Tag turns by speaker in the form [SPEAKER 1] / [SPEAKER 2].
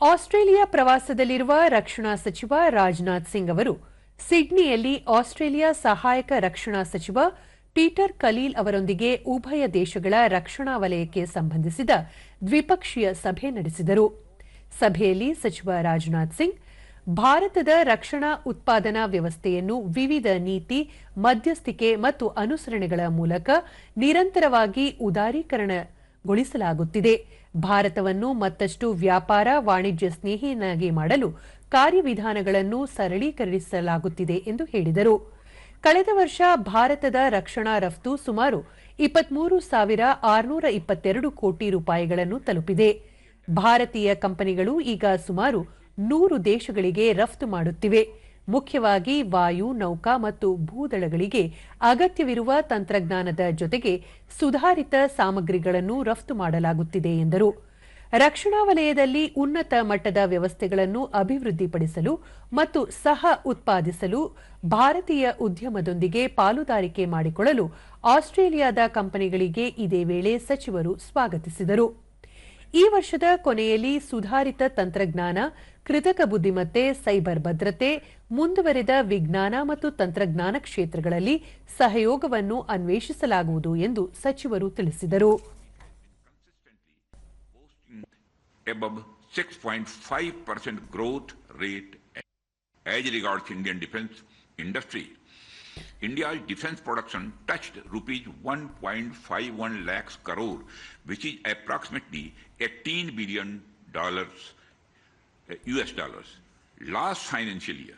[SPEAKER 1] Australia ಪ್ರವಾಸದಲ್ಲಿರುವ ರಕ್ಷಣಾ ಸಚಿವ ರಾಜನಾಥ್ ಸಿಂಗ್ ಅವರು ಸಿಡ್ನಿಯಲ್ಲಿ ಆಸ್ಟ್ರೇಲಿಯಾ ಸಹಾಯಕ ರಕ್ಷಣಾ ಸಚಿವ ಪೀಟರ್ ಕಲೀಲ್ ಅವರೊಂದಿಗೆ ಉಭಯ ದೇಶಗಳ ರಕ್ಷಣಾ ವಲಯಕ್ಕೆ ಸಂಬಂಧಿಸಿದ ದ್ವಿಪಕ್ಷೀಯ ಸಭೆ ನಡೆಸಿದರು. ಸಭೆಯಲ್ಲಿ ಸಚಿವ ರಾಜನಾಥ್ ಸಿಂಗ್, ಭಾರತದ ರಕ್ಷಣಾ ಉತ್ಪಾದನಾ ವ್ಯವಸ್ಥೆಯನ್ನು ವಿವಿಧ ನೀತಿ, ಮಧ್ಯಸ್ಥಿಕೆ ಮತ್ತು ಅನುಸರಣೆಗಳ ಮೂಲಕ ನಿರಂತರವಾಗಿ ಉದಾರೀಕರಣಗೊಳಿಸಲಾಗುತ್ತಿದೆ ಭಾರತವನ್ನು ಮತ್ತಷ್ಟು ವ್ಯಾಪಾರ, ವಾಣಿಜ್ಯ ಸ್ನೇಹಿಯನ್ನಾಗಿ ಮಾಡಲು ಕಾರ್ಯವಿಧಾನಗಳನ್ನು ಸರಳೀಕರಿಸಲಾಗುತ್ತಿದೆ ಎಂದು ಹೇಳಿದರು. ಕಳೆದ ವರ್ಷ ಭಾರತದ ರಕ್ಷಣಾ ರಫ್ತು ಸುಮಾರು ಇಪ್ಪತ್ಮೂರು ಸಾವಿರ ಆರುನೂರ ಇಪ್ಪತ್ತೆರಡು ಕೋಟಿ ರೂಪಾಯಿಗಳನ್ನು ತಲುಪಿದೆ. ಭಾರತೀಯ ಕಂಪನಿಗಳು ಈಗ ಸುಮಾರು ನೂರು ದೇಶಗಳಿಗೆ ರಫ್ತು ಮಾಡುತ್ತಿವೆ. ಮುಖ್ಯವಾಗಿ ವಾಯು, ನೌಕಾ ಮತ್ತು ಭೂದಳಗಳಿಗೆ ಅಗತ್ಯವಿರುವ ತಂತ್ರಜ್ಞಾನದ ಜೊತೆಗೆ ಸುಧಾರಿತ ಸಾಮಗ್ರಿಗಳನ್ನು ರಫ್ತು ಮಾಡಲಾಗುತ್ತಿದೆ ಎಂದರು. ರಕ್ಷಣಾ ವಲಯದಲ್ಲಿ ಉನ್ನತ ಮಟ್ಟದ ವ್ಯವಸ್ಥೆಗಳನ್ನು ಅಭಿವೃದ್ಧಿಪಡಿಸಲು ಮತ್ತು ಸಹ ಉತ್ಪಾದಿಸಲು ಭಾರತೀಯ ಉದ್ಯಮದೊಂದಿಗೆ ಪಾಲುದಾರಿಕೆ ಮಾಡಿಕೊಳ್ಳಲು ಆಸ್ಟ್ರೇಲಿಯಾದ ಕಂಪನಿಗಳಿಗೆ ಇದೇ ವೇಳೆ ಸಚಿವರು ಸ್ವಾಗತಿಸಿದರು. ಈ ವರ್ಷದ ಕೊನೆಯಲ್ಲಿ ಸುಧಾರಿತ ತಂತ್ರಜ್ಞಾನ, ಕೃತಕ ಬುದ್ದಿಮತ್ತೆ ಸೈಬರ್ ಭದ್ರತೆ, ಮುಂದುವರೆದ ವಿಜ್ಞಾನ ಮತ್ತು ತಂತ್ರಜ್ಞಾನ ಕ್ಷೇತ್ರಗಳಲ್ಲಿ ಸಹಯೋಗವನ್ನು ಅನ್ವೇಷಿಸಲಾಗುವುದು ಎಂದು ಸಚಿವರು ತಿಳಿಸಿದರು
[SPEAKER 2] above 6.5% growth rate as regards Indian defense industry. India's defense production touched rupees 1.51 lakhs crore, which is approximately 18 billion dollars, uh, US dollars. Last financial year,